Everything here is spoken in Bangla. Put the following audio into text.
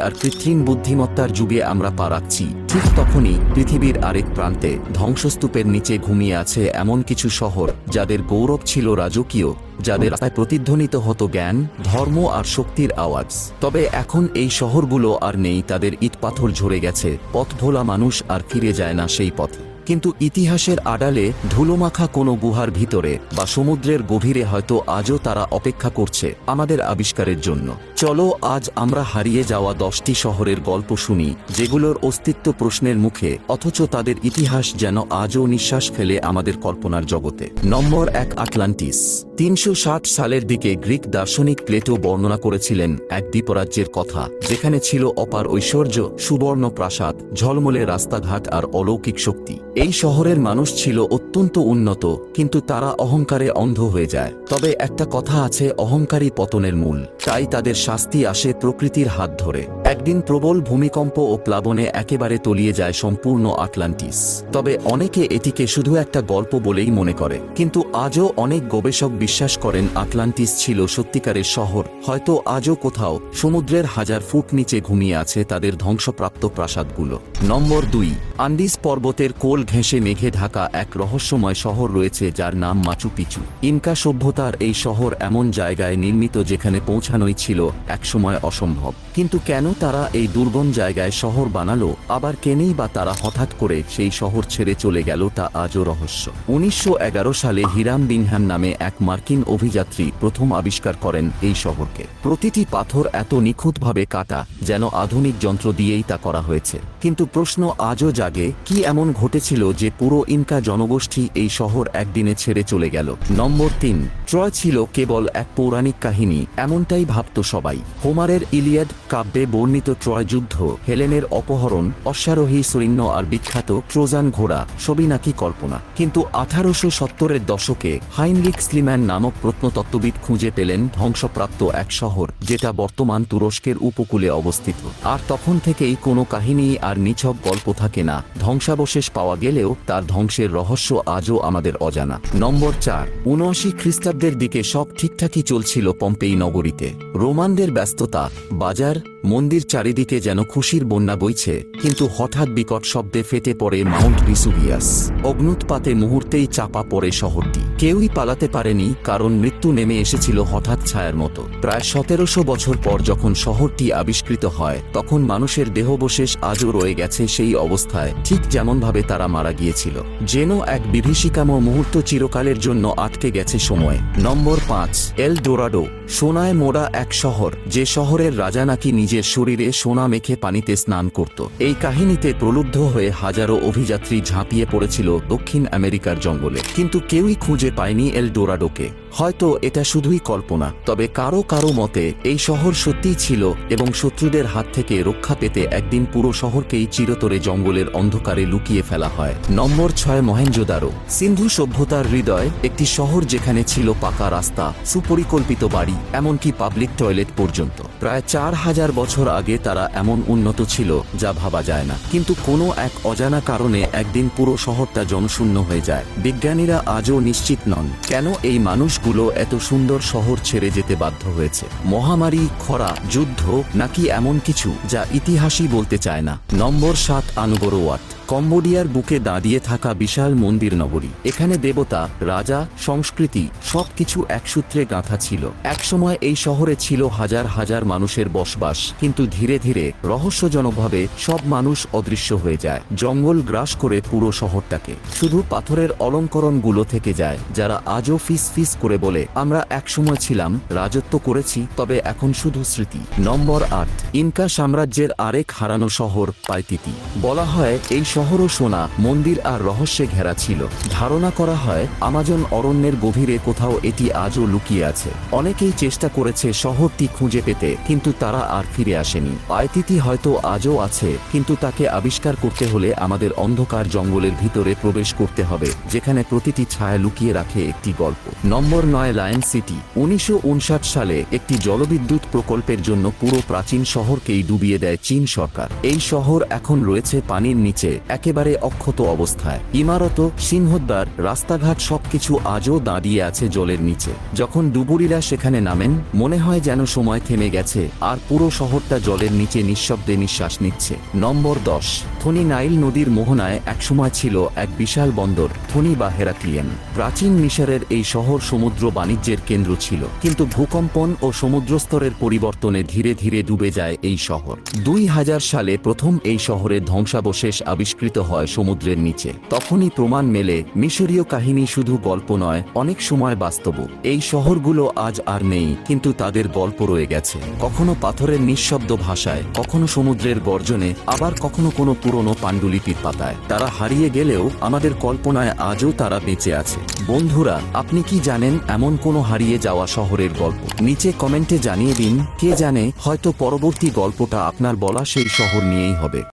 আর কৃত্রিম বুদ্ধিমত্তার যুগে আমরা পা রাখছি। ঠিক তখনই পৃথিবীর আরেক প্রান্তে ধ্বংসস্তূপের নিচে ঘুমিয়ে আছে এমন কিছু শহর যাদের গৌরব ছিল রাজকীয়, যাদের রাস্তায় প্রতিধ্বনিত হতো জ্ঞান, ধর্ম আর শক্তির আওয়াজ। তবে এখন এই শহরগুলো আর নেই, তাদের ইট পাথর ঝরে গেছে, পথ ভোলা মানুষ আর ফিরে যায় না সেই পথে। কিন্তু ইতিহাসের আড়ালে ধুলোমাখা কোনো গুহার ভিতরে বা সমুদ্রের গভীরে হয়তো আজও তারা অপেক্ষা করছে আমাদের আবিষ্কারের জন্য। চলো, আজ আমরা হারিয়ে যাওয়া দশটি শহরের গল্প শুনি, যেগুলোর অস্তিত্ব প্রশ্নের মুখে, অথচ তাদের ইতিহাস যেন আজও নিঃশ্বাস ফেলে আমাদের কল্পনার জগতে। নম্বর এক, আটলান্টিস। তিনশো ষাট সালের দিকে গ্রিক দার্শনিক প্লেটো বর্ণনা করেছিলেন এক দ্বীপরাজ্যের কথা, যেখানে ছিল অপার ঐশ্বর্য, সুবর্ণ প্রাসাদ, ঝলমলে রাস্তাঘাট আর অলৌকিক শক্তি। এই শহরের মানুষ ছিল অত্যন্ত উন্নত, কিন্তু তারা অহংকারে অন্ধ হয়ে যায়। তবে একটা কথা আছে অহংকারী পতনের মূল। তাই তাদের শাস্তি আসে প্রকৃতির হাত ধরে। একদিন প্রবল ভূমিকম্প ও প্লাবনে একেবারে তলিয়ে যায় সম্পূর্ণ আটলান্টিস। তবে অনেকে এটিকে শুধু একটা গল্প বলেই মনে করে। কিন্তু আজও অনেক গবেষক বিশ্বাস করেন আটলান্টিস ছিল সত্যিকারের শহর। হয়তো আজও কোথাও সমুদ্রের হাজার ফুট নিচে ঘুমিয়ে আছে তাদের ধ্বংসপ্রাপ্ত প্রাসাদগুলো। নম্বর দুই আন্ডিস পর্বতের কোল ঘেঁষে মেঘে ঢাকা এক রহস্যময় শহর রয়েছে যার নাম মাচু পিচু। ইনকা সভ্যতার এই শহর এমন জায়গায় নির্মিত যেখানে পৌঁছানোই ছিল একসময় অসম্ভব। কিন্তু কেন তারা এই দুর্গম জায়গায় শহর বানালো, আবার কেনেই বা তারা হঠাৎ করে সেই শহর ছেড়ে চলে গেল তা আজও রহস্য। উনিশশো সালে হিরাম বিনহ্যাম নামে এক মার্কিন অভিযাত্রী প্রথম আবিষ্কার করেন এই শহরকে। প্রতিটি পাথর এত নিখুঁতভাবে কাটা যেন আধুনিক যন্ত্র দিয়েই তা করা হয়েছে। কিন্তু প্রশ্ন আজও জাগে, কি এমন ঘটেছিল যে পুরো ইনকা জনগোষ্ঠী এই শহর একদিনে ছেড়ে চলে গেল? নম্বর তিন, ট্রয় ছিল কেবল এক পৌরাণিক কাহিনী, এমনটাই ভাবত সবাই। হোমারের ইলিয়াড কাব্যে বর্ণিত ট্রয় যুদ্ধ, হেলেনের অপহরণ, অশ্বারোহী সৈন্য আর বিখ্যাত ট্রোজান ঘোড়া, সবই নাকি কল্পনা। কিন্তু আঠারোশো সত্তরের দশকে হাইনরিক স্লিম্যান নামক প্রত্নতত্ত্ববিদ খুঁজে পেলেন ধ্বংসপ্রাপ্ত এক শহর, যেটা বর্তমান তুরস্কের উপকূলে অবস্থিত। আর তখন থেকেই কোনো কাহিনী আর নিছক গল্প থাকে না। ধ্বংসাবশেষ পাওয়া গেলেও তার ধ্বংসের রহস্য আজও আমাদের অজানা। নম্বর চার, উনআশি খ্রিস্টাব্দের দিকে সব ঠিকঠাকই চলছিল পম্পেই নগরীতে। রোমানদের ব্যস্ততা, বাজার, মন্দির চারিদিকে যেন খুশির বন্যা বইছে, কিন্তু হঠাৎ বিকট শব্দে ফেটে পড়ে মাউন্ট ভিসুভিয়াস। অগ্নুৎপাতে মুহূর্তেই চাপা পড়ে শহরটি। কেউই পালাতে পারেনি, কারণ মৃত্যু নেমে এসেছিল হঠাৎ ছায়ার মতো। প্রায় সতেরোশো বছর পর যখন শহরটি আবিষ্কৃত হয়, তখন মানুষের দেহবশেষ আজও রয়ে গেছে সেই অবস্থায়, ঠিক যেমনভাবে তারা মারা গিয়েছিল। যেন এক বিভীষিকাম মুহূর্ত চিরকালের জন্য আটকে গেছে সময়। নম্বর পাঁচ, এল ডোরাডো, সোনায় মোড়া এক শহর, যে শহরের রাজা নাকি নিজের শরীরে সোনা মেখে পানিতে স্নান করত। এই কাহিনীতে প্রলুব্ধ হয়ে হাজারো অভিযাত্রী ঝাঁপিয়ে পড়েছিল দক্ষিণ আমেরিকার জঙ্গলে। কিন্তু কেউই খুঁজে পায়নি এল ডোরাডোকে হয়তো এটা শুধুই কল্পনা, তবে কারও কারও মতে এই শহর সত্যিই ছিল এবং শত্রুদের হাত থেকে রক্ষা পেতে একদিন পুরো শহরকেই চিরতরে জঙ্গলের অন্ধকারে লুকিয়ে ফেলা হয়। নম্বর ছয় মহেঞ্জোদারো সিন্ধু সভ্যতার হৃদয় একটি শহর যেখানে ছিল পাকা রাস্তা, সুপরিকল্পিত বাড়ি, এমনকি পাবলিক টয়লেট পর্যন্ত। প্রায় চার হাজার বছর আগে তারা এমন উন্নত ছিল, যা ভাবা যায় না। কিন্তু কোনো এক অজানা কারণে একদিন পুরো শহরটা জনশূন্য হয়ে যায়। বিজ্ঞানীরা আজও নিশ্চিত নন, কেন এই মানুষগুলো এত সুন্দর শহর ছেড়ে যেতে বাধ্য হয়েছে। মহামারী, খরা, যুদ্ধ, নাকি এমন কিছু, যা ইতিহাসই বলতে চায় না। নম্বর সাত আনুগরোয়াট। কম্বোডিয়ার বুকে দাঁড়িয়ে থাকা বিশাল মন্দির নগরী। এখানে দেবতা, রাজা, সংস্কৃতি, সবকিছু এক সূত্রে গাঁথা ছিল। একসময় এই শহরে ছিল হাজার হাজার মানুষের বসবাস, কিন্তু ধীরে ধীরে রহস্যজনকভাবে সব মানুষ অদৃশ্য হয়ে যায়। জঙ্গল গ্রাস করে পুরো শহরটাকে। শুধু পাথরের অলঙ্করণগুলো থেকে যায়, যারা আজও ফিস ফিস করে বলে, আমরা একসময় ছিলাম, রাজত্ব করেছি, তবে এখন শুধু স্মৃতি। নম্বর আট, ইনকা সাম্রাজ্যের আরেক হারানো শহর পাইতিতি। বলা হয়, এই শহরও সোনা, মন্দির আর রহস্যে ঘেরা ছিল। ধারণা করা হয়, আমাজন অরণ্যের গভীরে কোথাও এটি আজও লুকিয়ে আছে। অনেকেই চেষ্টা করেছে শহরটি খুঁজে পেতে, কিন্তু তারা আর ফিরে আসেনি। পায়তিতি হয়তো আজও আছে, কিন্তু তাকে আবিষ্কার করতে হলে আমাদের অন্ধকার জঙ্গলের ভিতরে প্রবেশ করতে হবে, যেখানে প্রতিটি ছায়া লুকিয়ে রাখে একটি গল্প। নম্বর নয়, লায়ন সিটি। উনিশশো উনষাট সালে একটি জলবিদ্যুৎ প্রকল্পের জন্য পুরো প্রাচীন শহরকেই ডুবিয়ে দেয় চীন সরকার। এই শহর এখন রয়েছে পানির নিচে একেবারে অক্ষত অবস্থায়। ইমারত, সিংহদ্বার, রাস্তাঘাট সবকিছু আজও দাঁড়িয়ে আছে জলের নিচে। যখন ডুবুরিরা সেখানে নামেন, মনে হয় যেন সময় থেমে গেছে, আর পুরো শহরটা জলের নিচে নিঃশব্দে নিঃশ্বাস নিচ্ছে। নম্বর দশ। থনি নাইল নদীর মোহনায় একসময় ছিল এক বিশাল বন্দর, থনি বা হেরাক্লিয়ান। প্রাচীন মিশরের এই শহর সমুদ্র বাণিজ্যের কেন্দ্র ছিল, কিন্তু ভূকম্পন ও সমুদ্রস্তরের পরিবর্তনে ধীরে ধীরে ডুবে যায় এই শহর। দুই হাজার সালে প্রথম এই শহরের ধ্বংসাবশেষ আবিষ্কৃত হয় সমুদ্রের নিচে। তখনই প্রমাণ মেলে, মিশরীয় কাহিনী শুধু গল্প নয়, অনেক সময় বাস্তব এই শহরগুলো আজ আর নেই, কিন্তু তাদের গল্প রয়ে গেছে। কখনো পাথরের নিঃশব্দ ভাষায়, কখনো সমুদ্রের গর্জনে, আবার কখনো কোনো পুরনো পাণ্ডুলিপির পাতায়। তারা হারিয়ে গেলেও আমাদের কল্পনায় আজও তারা বেঁচে আছে। বন্ধুরা, আপনি কি জানেন এমন কোনো হারিয়ে যাওয়া শহরের গল্প? নিচে কমেন্টে জানিয়ে দিন, কে জানে হয়তো পরবর্তী গল্পটা আপনার বলা সেই শহর নিয়েই হবে।